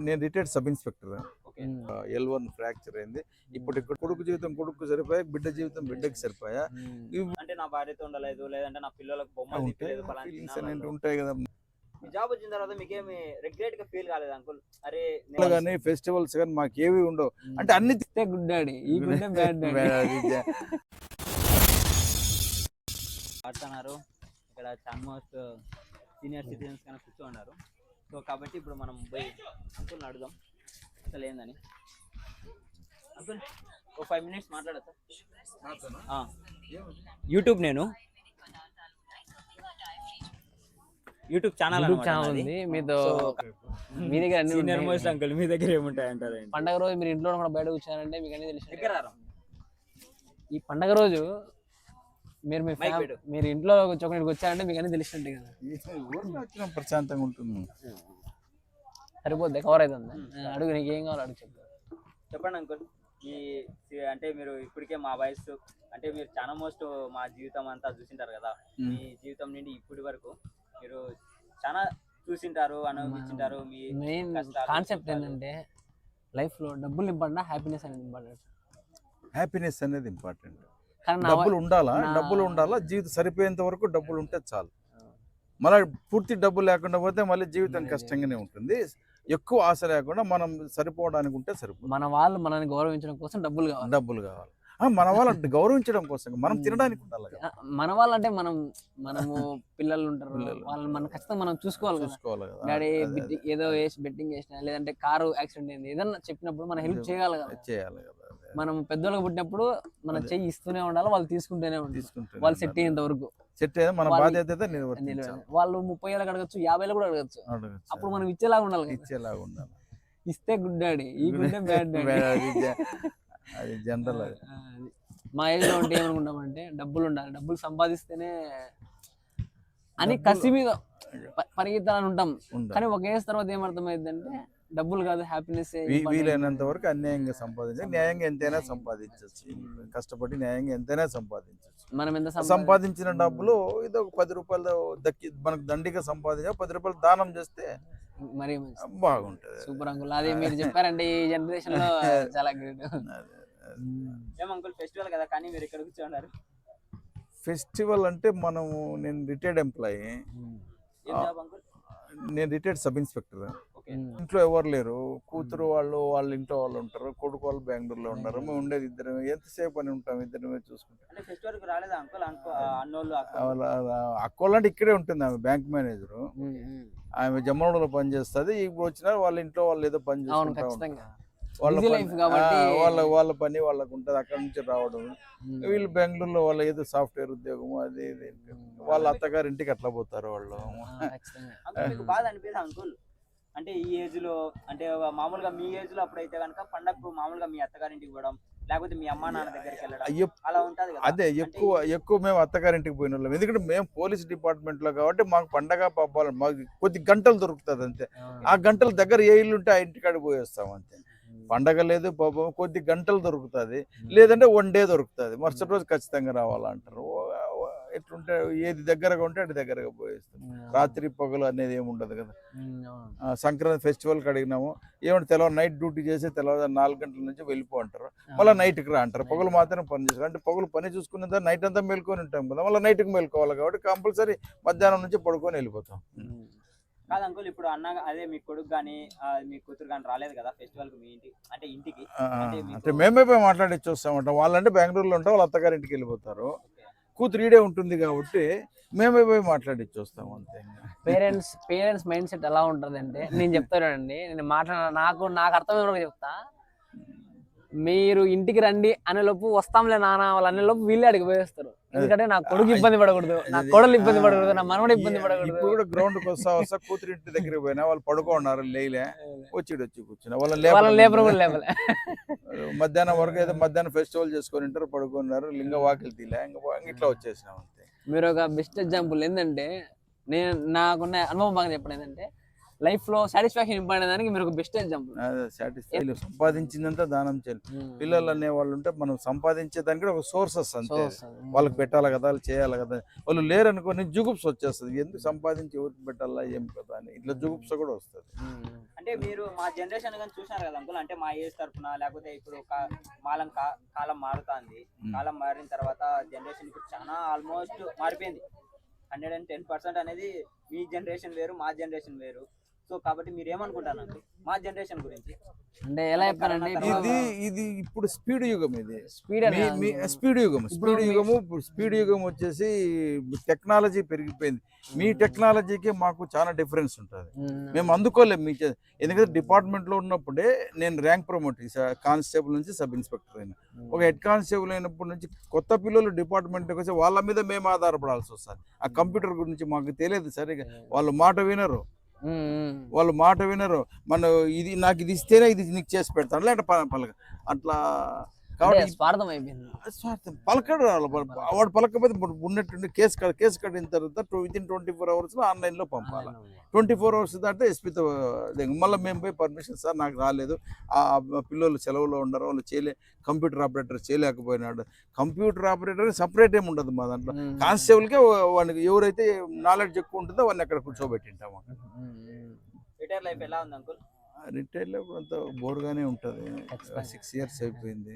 నేను retired sub inspector okay. L one fracture అయింది. ఇప్పుడు ఇక్కడ కొడుకు జీవితం కొడుకు సరిపోయా బిడ్డ జీవితం బిడ్డకి సరిపోయా. ఇవి అంటే నా భార్యతో ఉండలేదు లేదంటే నా పిల్లలకు బొమ్మ ఉంటాయి కదా. మీ జాబ్ వచ్చిన తర్వాత మీకేమి రిగ్రెట్గా ఫీల్ కాలేదు అంకుల్ అరే కానీ ఫెస్టివల్స్ కానీ మాకు ఏవి ఉండవు అంటే అన్ని ఇస్తే గుడ్ డాడీ ఈ గుడ్డే బ్యాడ్ డాడీ ఆడుతున్నారు. ఇక్కడ ఆల్మోస్ట్ సీనియర్ సిటిజన్స్ కన్నా కూర్చోన్నారు సో కాబట్టి ఇప్పుడు మనం పోయి అంకుల్ని అడుగుదాం. అసలు ఏందని? అంకుల్ ఒక ఫైవ్ మినిట్స్ మాట్లాడతా యూట్యూబ్ నేను. యూట్యూబ్ ఛానల్ ఛానల్ ఉంది. మీతో మీ దగ్గర అన్ని సీనియర్. మోస్ట్ అంకుల్ మీ దగ్గర ఏముంటాయి అంటారు పండగ రోజు మీరు ఇంట్లో కూడా బయట కూర్చున్నారంటే మీకు అన్ని తెలిసి. ఈ పండగ రోజు మీరు మీ. మీరు ఇంట్లో చొక్కడికి వచ్చారంటే మీకు అన్ని తెలిసినట్టే కదా. ఊరిలో వచ్చిన ప్రశాంతంగా ఉంటుంది? సరిపోద్ది కవర్ అవుతుంది అడుగు నీకు ఏం కావాలో అడుగు చెప్పు. చెప్పండి అంకుల్ మీ సి- అంటే మీరు ఇప్పటికే మా వయసు అంటే మీరు చాలా మోస్ట్ మా జీవితం అంతా చూసింటారు కదా. మీ జీవితం నుండి ఇప్పటి వరకు మీరు చాలా చూసింటారు అనుభవించింటారు మీ మెయిన్ కాన్సెప్ట్. ఏంటంటే లైఫ్లో డబ్బులు ఇంపార్టెంట్ హ్యాపీనెస్ అనేది ఇంపార్టెంట్? హ్యాపీనెస్ అనేది ఇంపార్టెంట్ డబ్బులు ఉండాలా? డబ్బులు ఉండాలా? జీవితం సరిపోయేంత వరకు డబ్బులు ఉంటే చాలు. మళ్ళీ పూర్తి డబ్బు లేకుండా పోతే మళ్ళీ జీవితం కష్టంగానే ఉంటుంది. ఎక్కువ ఆశ లేకుండా మనం సరిపోవడానికి ఉంటే సరిపోతుంది. మన వాళ్ళు మనల్ని గౌరవించడం కోసం డబ్బులు కావాలి. డబ్బులు కావాలి. మన వాళ్ళని గౌరవించడం కోసం మనం. తినడానికి ఉండాలి మన వాళ్ళంటే మనం మనము పిల్లలు ఉంటారు. వాళ్ళని మనం ఖచ్చితంగా మనం చూసుకోవాలి చూసుకోవాలి డాడీ ఏదో వేసి బెట్టింగ్ చేసిన లేదంటే కారు యాక్సిడెంట్ అయింది ఏదన్నా చెప్పినప్పుడు మనం హెల్ప్ చేయాలి కదా. చేయాలి కదా. మనం పెద్దోళ్ళకి పుట్టినప్పుడు మనం. చెయ్యి ఇస్తూనే ఉండాలి వాళ్ళు తీసుకుంటూనే ఉండాలి. వాళ్ళు సెట్. అయ్యేంత వరకు సెట్ అయ్యేది మన వాళ్ళు- బాధ్యత వాళ్ళు ముప్పై ఏళ్ళకి అడగచ్చు యాభై ఏళ్ళు కూడా అడగచ్చు. అప్పుడు మనం ఇచ్చేలాగా ఉండాలి. ఇచ్చేలాగా ఉండాలి. ఇస్తే గుడ్ డాడీ ఈ గుడ్డే బ్యాడ్ డాడీ అది జనరల్. మా ఏజ్లో ఉంటే ఏమనుకుంటామంటే డబ్బులు ఉండాలి. డబ్బులు సంపాదిస్తేనే అని కసి మీద పరిగెత్తాలని ఉంటాం. కానీ ఒక ఏజ్ తర్వాత ఏమర్థమైందంటే డబ్బులు కాదు హ్యాపీనెస్ వీలైనంత వరకు అన్యాయంగా సంపాదించాలి న్యాయంగా ఎంతైనా సంపాదించవచ్చు కష్టపడి న్యాయంగా ఎంతైనా సంపాదించవచ్చు మనం ఎంత సంపాది- సంపాదించిన డబ్బులు ఇది ఒక పది రూపాయలు దక్కి మనకు దండిగా సంపాదించా పది రూపాయలు దానం చేస్తే మరీ బాగుంటది. Super uncle. అది మీరు చెప్పారంటే ఈ జనరేషన్లో చాలా గ్రేట్ అదే, అదే. ఏం అంకుల్ ఫెస్టివల్ కదా కానీ మీరు ఇక్కడ కూర్చోన్నారు. ఫెస్టివల్ అంటే మనము నేను రిటైర్డ్ ఎంప్లాయీ. నేను రిటైర్డ్ సబ్ ఇన్స్పెక్టర్. ఇంట్లో ఎవరు లేరు. కూతురు వాళ్ళు వాళ్ళ ఇంట్లో వాళ్ళు ఉంటారు. కొడుకు వాళ్ళు బెంగళూరులో ఉంటారు. మేము ఉండేది ఇద్దరు ఎంతసేపు అని ఉంటాం ఇద్దరు చూసుకుంటాం? అంటే ఫెస్టివల్కి రాలేదా అంకుల్? అంకు అన్నోళ్ళు అక్క వాళ్ళ? అక్కోళ్ళంటే ఇక్కడే ఉంటుంది ఆమె బ్యాంక్ మేనేజరు. ఆమె జమ్మనోడలో పని చేస్తుంది. ఇప్పుడు వచ్చినా వాళ్ళ ఇంట్లో వాళ్ళు ఏదో పని అవును చేసుకుంటా. వాళ్ళ వాళ్ళ వాళ్ళ పని వాళ్ళకు ఉంటుంది. అక్కడ నుంచి రావడం. వీళ్ళు బెంగళూరులో వాళ్ళ ఏదో సాఫ్ట్వేర్ ఉద్యోగం అది ఇది. వాళ్ళ అత్తగారి ఇంటికి అట్లా పోతారు వాళ్ళు. బాధ అనిపిదా అంకుల్? అంటే ఈ ఏజ్లో అంటే మామూలుగా మీ ఏజ్లో అప్పుడైతే కనుక పండగకు మామూలుగా మీ అత్తగారింటికి పోవడం లేకపోతే మీ అమ్మా నాన్న దగ్గరికి వెళ్ళడం అలా ఉంటది కదా? అదే ఎక్కువ ఎక్కువ మేము అత్తగారింటికి పోయిన వాళ్ళం ఎందుకంటే మేము పోలీస్ డిపార్ట్మెంట్లో కాబట్టి మాకు పండగ పబ్బాలు మాకు కొద్ది గంటలు దొరుకుతుంది అంతే. ఆ గంటల దగ్గర ఏ ఇల్లు ఉంటే ఆ ఇంటికాడికి పోయేస్తాం అంతే. పండగ లేదు పాపం కొద్ది గంటలు దొరుకుతుంది. లేదంటే వన్ డే దొరుకుతుంది. మరుసటి రోజు ఖచ్చితంగా రావాలంటారు. ఎట్లుంటే ఏది దగ్గరగా ఉంటే అటు దగ్గరగా పోయేస్తాం. రాత్రి పగలు అనేది ఏమి ఉండదు కదా. సంక్రాంతి ఫెస్టివల్కి అడిగినాము. ఏమంటే తెలవ నైట్ డ్యూటీ చేసి తెలవ నాలుగు గంటల నుంచి వెళ్ళిపో అంటారు. మళ్ళీ నైట్కి రా అంటారు. పగలు మాత్రం పని చేసుకోవాలి అంటే పగలు పని చూసుకున్న నైట్ అంతా మేల్కొని ఉంటాం కదా. మళ్ళీ నైట్కి మేల్కోవాలి కాబట్టి కంపల్సరీ మధ్యాహ్నం నుంచి పడుకొని వెళ్ళిపోతాం. కాదు అంకుల్ ఇప్పుడు అన్న అదే మీ కొడుకు గానీ ఆ, మీ కూతురు గానీ రాలేదు కదా ఫెస్టివల్ మీ ఇంటి అంటే ఇంటికి. అంటే మేమే పోయి మాట్లాడి చూస్తామంట వాళ్ళంటే బెంగళూరులో ఉంటాం వాళ్ళ అత్తగారింటికి వెళ్ళిపోతారు. స్కూల్ త్రీ డే ఉంటుంది కాబట్టి మేమే పోయి మాట్లాడి చూస్తాం అంతే పేరెంట్స్ పేరెంట్స్ మైండ్ సెట్ ఎలా ఉంటుంది అంటే నేను చెప్తానండి నేను మాట్లాడ నాకు నాకు అర్థమైన చెప్తా. మీరు ఇంటికి రండి అనే లోపు వస్తాంలే నాన్న వాళ్ళు అనేలోపు వీళ్ళే అడిగిపోయేస్తారు. ఎందుకంటే నా కొడుకు ఇబ్బంది పడకూడదు నా కోడలు ఇబ్బంది పడకూడదు నా మనవడు ఇబ్బంది ఇప్పుడు పడకూడదు. కూడా గ్రౌండ్కి వస్తా వస్తా కూతురు ఇంటి దగ్గరికి పోయినా వాళ్ళు పడుకోన్నారు లేలే. వచ్చి వచ్చి కూర్చున్నా. వాళ్ళని వాళ్ళని లేపరు కూడా. లేపలే. మధ్యాహ్నం వరకు ఏదో మధ్యాహ్నం ఫెస్టివల్ చేసుకొని ఉంటారు పడుకున్నారు లింగ వాకిలు తీలే ఇంకా ఇట్లా వచ్చేసినాం అంతే. మీరు ఒక బెస్ట్ ఎగ్జాంపుల్ ఏంటంటే నేను నాకున్న అనుభవం బాగా చెప్పడం ఏంటంటే లైఫ్లో సాటిస్ఫాక్షన్ ఇంపార్టెంట్ దానికి మీరు ఒక బెస్ట్ ఎగ్జాంపుల్ సాటిస్ఫై చేయాలి దానం చేయాలి. పిల్లలు అనే వాళ్ళు ఉంటే మనం సంపాదించేదానికి కూడా ఒక సోర్సెస్ అంతే. వాళ్ళకి పెట్టాలి కదా వాళ్ళు చేయాలి కదా. వాళ్ళు లేరనుకో నీకు జుగుప్స్ వచ్చేస్తుంది. ఎందుకు సంపాదించి ఎవరికి పెట్టాలా ఏం కదా అని. ఇట్లా జుగుప్స్ కూడా వస్తుంది. అంటే మీరు మా జనరేషన్ కానీ చూసినారు కదా అంకుల్ అంటే మా ఏజ్ తరపున లేకపోతే ఇప్పుడు కా- మాలం కా- కాలం మారుతుంది. Hmm. కాలం మారిన తర్వాత జనరేషన్ ఇప్పుడు చాలా ఆల్మోస్ట్ మారిపోయింది. హండ్రెడ్ అండ్ టెన్ పర్సెంట్ అనేది మీ జనరేషన్ వేరు మా జనరేషన్ వేరు. సో కాబట్టి మీరు ఏమనుకుంటారు అంకుల్ మా జనరేషన్ గురించి. అంటే ఎలా చెప్పానంటే ఇది ఇది ఇప్పుడు స్పీడ్ యుగం ఇది. స్పీడ్ స్పీడ్ యుగం స్పీడ్ యుగము స్పీడ్ యుగం వచ్చేసి టెక్నాలజీ పెరిగిపోయింది. మీ టెక్నాలజీకి మాకు చాలా డిఫరెన్స్ ఉంటుంది. మేము. అందుకోలేము మీ ఎందుకంటే డిపార్ట్మెంట్లో ఉన్నప్పుడే నేను ర్యాంక్ ప్రమోట్ కానిస్టేబుల్ నుంచి సబ్ ఇన్స్పెక్టర్ అయినా. ఒక హెడ్ కానిస్టేబుల్ అయినప్పటి నుంచి కొత్త పిల్లలు డిపార్ట్మెంట్కి వచ్చి వాళ్ళ మీద మేము ఆధారపడాల్సి వస్తుంది. ఆ కంప్యూటర్ గురించి మాకు తెలియదు సరిగా. వాళ్ళు మాట వినరు. వాళ్ళు మాట వినరు. మన ఇది నాకు ఇది ఇస్తేనే ఇది నీకు చేసి పెడతాను. లేదంటే ప- పలక అట్లా కాబట్టి స్వార్థం అయిపోయింది స్వార్థం. పలకడు రావాలి. వాడు- పలకపోతే ఉన్నట్టుండి కేసు కేసు కట్టిన తర్వాత విత్ ఇన్ ట్వంటీ ఫోర్ అవర్స్లో ఆన్లైన్లో పంపాలి. ట్వంటీ ఫోర్ అవర్స్ దాటితే ఎస్పీతో మళ్ళీ మేము పోయి పర్మిషన్ సార్ నాకు రాలేదు. ఆ పిల్లలు సెలవులో ఉండరు వాళ్ళు చేయలే కంప్యూటర్ ఆపరేటర్ చేయలేకపోయినాడు. కంప్యూటర్ ఆపరేటర్ సపరేట్ ఏమి ఉండదు మా దాంట్లో. కానిస్టేబుల్కే వానికి ఎవరైతే నాలెడ్జ్ ఎక్కువ ఉంటుందో వాడిని అక్కడ కూర్చోబెట్టింటాము రిటైర్ లైఫ్ ఎలా ఉంది అంకుల్ రిటైర్లో కొంత బోర్గానే ఉంటుంది. ఖచ్చితంగా. సిక్స్ ఇయర్స్ అయిపోయింది.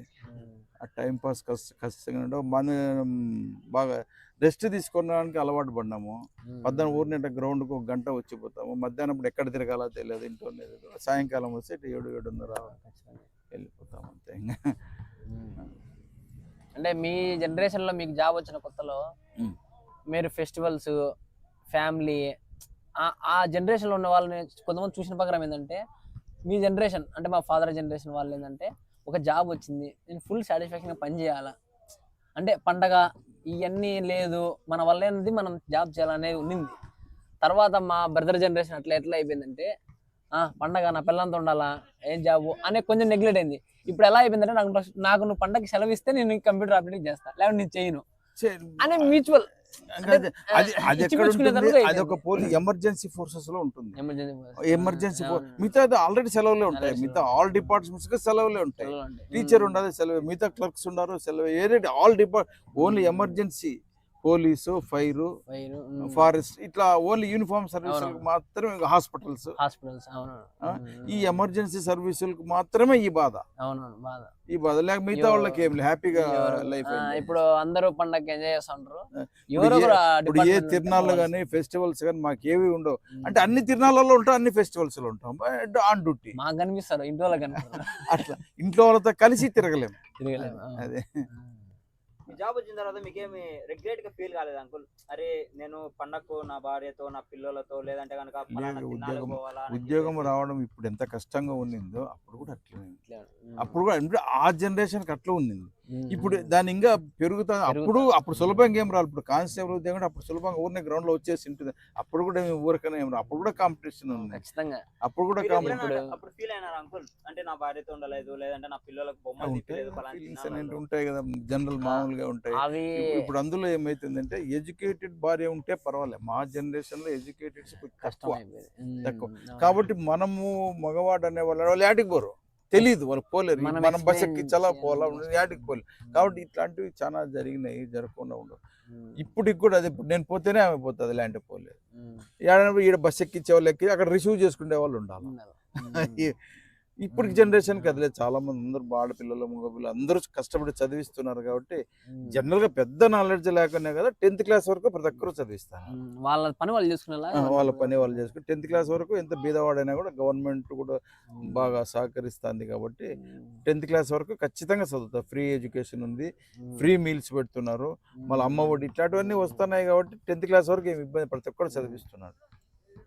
ఆ టైం పాస్ కష్ట ఉండవు. మనం బాగా రెస్ట్ తీసుకోవడానికి అలవాటు పడినాము పద్దెన ఊరిని గ్రౌండ్కి ఒక గంట వచ్చిపోతాము. మధ్యాహ్నం ఇప్పుడు ఎక్కడ తిరగాలో తెలియదు ఇంట్లో సాయంకాలం వస్తే ఇటు ఏడు ఏడున్నర వెళ్ళిపోతాం అంతే ఇంకా అంటే మీ జనరేషన్లో మీకు జాబ్ వచ్చిన కొత్తలో. మీరు ఫెస్టివల్స్ ఫ్యామిలీ ఆ జనరేషన్లో ఉన్న వాళ్ళని కొంతమంది చూసిన ప్రకారం ఏంటంటే మీ జనరేషన్ అంటే మా ఫాదర్ జనరేషన్ వాళ్ళు ఏంటంటే ఒక జాబ్ వచ్చింది నేను ఫుల్ సాటిస్ఫాక్షన్గా పని చేయాలా? అంటే పండగ ఇవన్నీ లేదు మన వల్ల ఏంది మనం జాబ్ చేయాలనేది ఉండింది తర్వాత మా బ్రదర్ జనరేషన్ అట్లా ఎట్లా అయిపోయిందంటే ఆ పండగ నా పిల్లలతో ఉండాలా? ఏం జాబు అనే కొంచెం నెగ్లెక్ట్ అయింది. ఇప్పుడు ఎలా అయిపోయిందంటే నాకు నాకు నువ్వు పండగకి సెలవు ఇస్తే నేను కంప్యూటర్ ఆపరేటింగ్ చేస్తా లేకపోతే నేను చేయను. అనే మ్యూచువల్ అది అది అది ఎక్కడ ఉంటుంది? అది ఒక పోలీస్ ఎమర్జెన్సీ ఫోర్సెస్లో ఉంటుంది. ఎమర్జెన్సీ మిగతా ఆల్రెడీ సెలవులే ఉంటాయి. మిగతా ఆల్ డిపార్ట్మెంట్స్కి సెలవులే ఉంటాయి. టీచర్ ఉండదు సెలవు. మిగతా క్లర్క్స్ ఉండరు సెలవు. ఏరే all depart only emergency police fire forest ఇట్లా ఓన్లీ యూనిఫామ్ సర్వీసులకు. మాత్రమే హాస్పిటల్స్. హాస్పిటల్స్ అవును. ఈ ఎమర్జెన్సీ సర్వీసులకు మాత్రమే ఈ బాధ. అవునవును బాధ. ఈ బాధ. లేక మిగతా వాళ్ళకి ఏం హ్యాపీగా లైఫ్ ఇప్పుడు అందరూ పండగకి ఎంజాయ్ చేస్తుంటారు. ఇప్పుడు ఏ పోవాల్సి- కానీ ఫెస్టివల్స్ కానీ మాకు ఏవి ఉండవు. అంటే అన్ని తిరణాలలో ఉంటాం అన్ని ఫెస్టివల్స్లో ఉంటాం ఆన్ డ్యూటీ. మాకు కనిపిస్తారు ఇంటి వాళ్ళకి కనిపిస్తారు. అట్లా. ఇంట్లో వాళ్ళతో కలిసి తిరగలేము తిరగలేము. అదే. జాబ్ వచ్చిన తర్వాత మీకేమి రిగ్రెట్గా ఫీల్ కాలేదు అంకుల్ అరే నేను పండగకు నా భార్యతో నా పిల్లలతో లేదంటే కనుక ఉద్యోగం- ఉద్యోగం. రావడం ఇప్పుడు ఎంత కష్టంగా ఉండిందో అప్పుడు కూడా అట్లనే. ఉమ్. అప్పుడు కూడా ఆ జనరేషన్కి అట్లా ఉండింది. ఇప్పుడు దాని ఇంకా పెరుగుతుంది అప్పుడు పెరుగుతా. అప్పుడు సులభంగా ఏం రాదు ఇప్పుడు కానిస్టేబుల్ ఉద్యోగం కూడా అప్పుడు సులభంగా ఊరినే గ్రౌండ్లో వచ్చేసి ఉంటుంది అప్పుడు కూడా ఏమి ఊరికనే ఏం రాదు అప్పుడు కూడా కాంపిటీషన్ ఉంది ఖచ్చితంగా అప్పుడు కూడా కాంపిటీషన్ అప్పుడు ఫీల్ అయినారు అంకుల్ అంటే నా భార్యతో ఉండలేదు లేదంటే నా పిల్లలకు అనేవి ఉంటాయి కదా జనరల్ మామూలుగా ఉంటాయి. అవి ఇప్పుడు- అందులో ఏమైతుందంటే ఎడ్యుకేటెడ్ భార్య ఉంటే పర్వాలేదు మా జనరేషన్లో ఎడ్యుకేటెడ్ కష్టం తక్కువ. కాబట్టి మనము మగవాడు అనే వాళ్ళు వాళ్ళు యాటికి పోరు. తెలియదు వాళ్ళు పోలేరు. మనం బస్ ఎక్కించాలా పోలా. యాటికి పోలేరు. కాబట్టి ఇట్లాంటివి చాలా జరిగినాయి జరగకుండా ఉండవు. ఇప్పటికి కూడా అదే ఇప్పుడు నేను పోతేనే ఆమె పోతుంది ఇలాంటి పోలేదు. ఏడైనా ఈడ బస్ ఎక్కించే వాళ్ళు ఎక్కి అక్కడ రిసీవ్ చేసుకునే వాళ్ళు ఉండాలి. ఇప్పుడు జనరేషన్ కదలే చాలా మంది అందరూ ఆడపిల్లలు మగపిల్లలు అందరూ కష్టపడి చదివిస్తున్నారు కాబట్టి. జనరల్గా పెద్ద నాలెడ్జ్ లేకునే కదా టెన్త్ క్లాస్ వరకు ప్రతి ఒక్కరు చదివిస్తారు. వాళ్ళ పని వాళ్ళు చేసుకునేలా వాళ్ళ పని వాళ్ళు చేసుకుని టెన్త్ క్లాస్ వరకు ఎంత బీదవాడైనా కూడా గవర్నమెంట్ కూడా. బాగా సహకరిస్తుంది కాబట్టి. టెన్త్ క్లాస్ వరకు ఖచ్చితంగా చదువుతారు ఫ్రీ ఎడ్యుకేషన్ ఉంది. ఫ్రీ మీల్స్ పెడుతున్నారు. మళ్ళీ అమ్మ ఒడి ఇట్లాంటివన్నీ వస్తున్నాయి కాబట్టి టెన్త్ క్లాస్ వరకు ఏమి ఇబ్బంది ప్రతి ఒక్కరు చదివిస్తున్నారు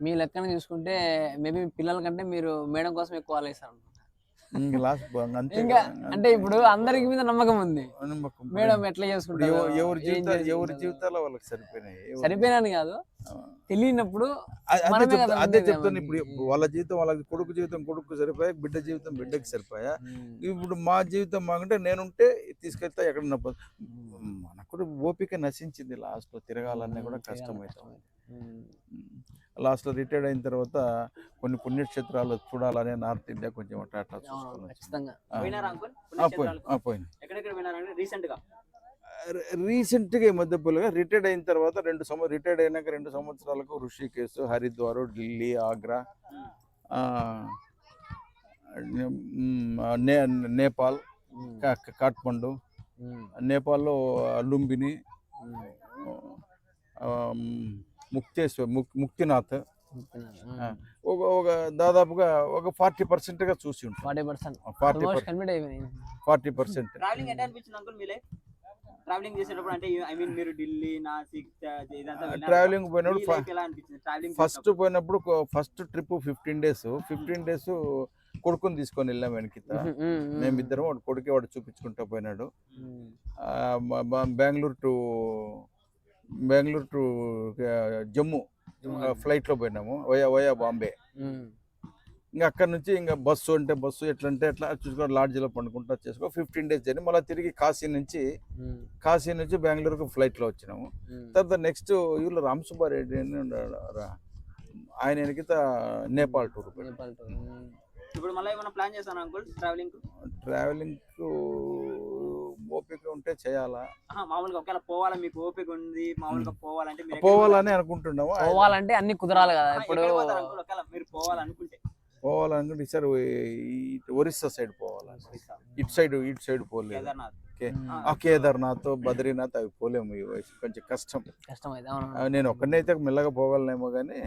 మీ లెక్కన చూసుకుంటే మేబీ పిల్లల కంటే మీరు మేడం కోసం ఎక్కువ ఆలోచిస్తారు ఇంకా అంటే ఇప్పుడు అందరికి మీద నమ్మకం ఉంది. మేడం ఎట్లా చేసుకుంటారు? ఎవ- ఎవరి జీవితాలు ఎవరి? జీవితాలు వాళ్ళకి సరిపోయినాయి. సరిపోయినాని కాదు. తెలియనప్పుడు అదే చెప్తాను ఇప్పుడు. వాళ్ళ జీవితం వాళ్ళకి కొడుకు జీవితం కొడుకు సరిపోయా బిడ్డ జీవితం బిడ్డకి సరిపోయా. ఇప్పుడు మా జీవితం మాకంటే నేనుంటే తీసుకెళ్తా ఎక్కడ మనకు ఓపిక నశించింది లాస్ట్లో తిరగాలన్నా కూడా కష్టం అవుతాం లాస్ట్లో రిటైర్డ్ అయిన తర్వాత కొన్ని పుణ్యక్షేత్రాలు చూడాలనే నార్త్ ఇండియా కొంచెం అట్లా అట్లా పోయింది రీసెంట్గా? ఈ మధ్య పిల్లగా రిటైర్డ్ అయిన తర్వాత రెండు సంవత్సరం రిటైర్డ్ అయినాక రెండు సంవత్సరాలకు ఋషికేశ్ హరిద్వార్ ఢిల్లీ ఆగ్రా నేపాల్ ఉమ్, కా- కాఠ్మండు ఉమ్, నేపాల్లో లుంబిని ముక్తేశ్వర్ ముక్ ముక్తినాథ్. ఒక ఒక దాదాపుగా ఒక ఫార్టీ పర్సెంట్గా చూసి ఉంటాం. Forty percent. Forty percent. Travelling ఎట్లా అనిపించింది అంకుల్ మీలే ట్రావెలింగ్ చేసేటప్పుడు అంటే ఐ మీన్ మీరు ఢిల్లీ నాసిక్? ట్రావెలింగ్ పోయినప్పుడు ఫస్ట్ పోయినప్పుడు first trip fifteen days fifteen days కొడుకుని తీసుకొని వెళ్ళాం వెనకిత. మేమిద్దరం వాడు కొడుకే వాడు చూపించుకుంటూ పోయినాడు. బెంగళూరు టు బెంగళూరు టు జమ్మూ ఫ్లైట్లో పోయినాము. Via via Bombay. ఇంకా అక్కడ నుంచి ఇంకా బస్సు అంటే బస్సు ఎట్లా అంటే ఎట్లా చూసుకొని లాడ్జ్లో పండుకుంటా చేసుకో ఫిఫ్టీన్ డేస్ జర్నీ మళ్ళీ తిరిగి కాశీ నుంచి కాశీ నుంచి బెంగళూరుకు ఫ్లైట్లో వచ్చినాము. తర్వాత నెక్స్ట్ వీళ్ళు రామ్ సుబ్బారెడ్డి అని. ఆయన వెనకిత నేపాల్ టూర్. ఇప్పుడు మళ్ళీ ఏమైనా ప్లాన్ చేస్తాను అంకుల్ ట్రావెలింగ్ ట్రావెలింగ్ ఓపిక ఉంటే చేయాలా? మామూలుగా ఒకవేళ పోవాలా మీకు ఓపిక ఉంది మామూలుగా పోవాలంటే మీరు పోవాలని అనుకుంటున్నాము పోవాలంటే అన్ని కుదరాలి కదా? ఇప్పుడు? ఒకవేళ మీరు పోవాలనుకుంటే. పోవాలనుకుంటే ఈసారి ఒరిస్సా సైడ్ పోవాలి ఇటు సైడ్ ఇటు సైడ్ పోలేదు. కేదార్నాథ్. బద్రీనాథ్ అవి పోలేము ఈ వయసు కొంచెం కష్టం. కష్టం నేను ఒక్కడైతే మెల్లగా పోగలనేమో కానీ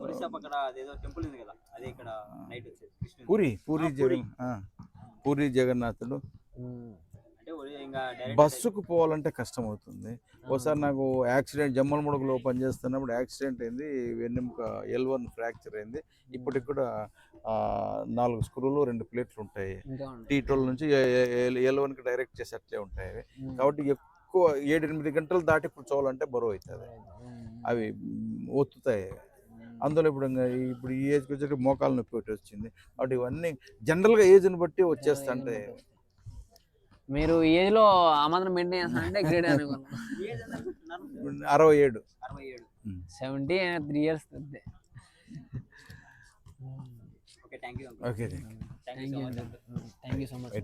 ఒరిస్సా పక్కన అదేదో టెంపుల్ ఉంది కదా అదే ఇక్కడ నైట్ వచ్చేది. కృష్ణుడి. పూరి పూరి. జగన్ పూరి. జగన్నాథుడు ఉమ్. అంటే ఒరి- ఇంకా డైరెక్ట్ బస్సుకు పోవాలంటే కష్టం అవుతుంది ఒకసారి నాకు యాక్సిడెంట్ జమ్మల ముడుగులో పనిచేస్తున్నప్పుడు యాక్సిడెంట్ అయింది. వెన్నెముక ఎల్ వన్ ఫ్రాక్చర్ అయింది. ఇప్పటికి కూడా నాలుగు స్క్రూలు రెండు ప్లేట్లు ఉంటాయి. టీ ట్వెల్వ్ నుంచి ఎల్ వన్కి డైరెక్ట్ చేసి అట్లే ఉంటాయి. కాబట్టి ఎక్కువ ఏడు ఎనిమిది గంటలు దాటి కూర్చోవాలంటే బరువు అవుతుంది. అవి ఒత్తుతాయి. అందులో ఇప్పుడు ఇంకా ఇప్పుడు ఈ ఏజ్కి వచ్చేటి మోకాలు నొప్పి ఒకటి వచ్చింది. కాబట్టి ఇవన్నీ జనరల్గా ఏజ్ని బట్టి వచ్చేస్తుంటాయి. మీరు ఏజ్లో ఆ మాత్రం మెయింటైన్ చేస్తానంటే గ్రేట్ అనుకోను ఏజ్ ఎంత అనుకుంటున్నారు? అరవై ఏడు. అరవై ఏడు సెవెంటీ త్రీ ఇయర్స్ అంతే. Okay thank you okay thank you thank so you much thank you so much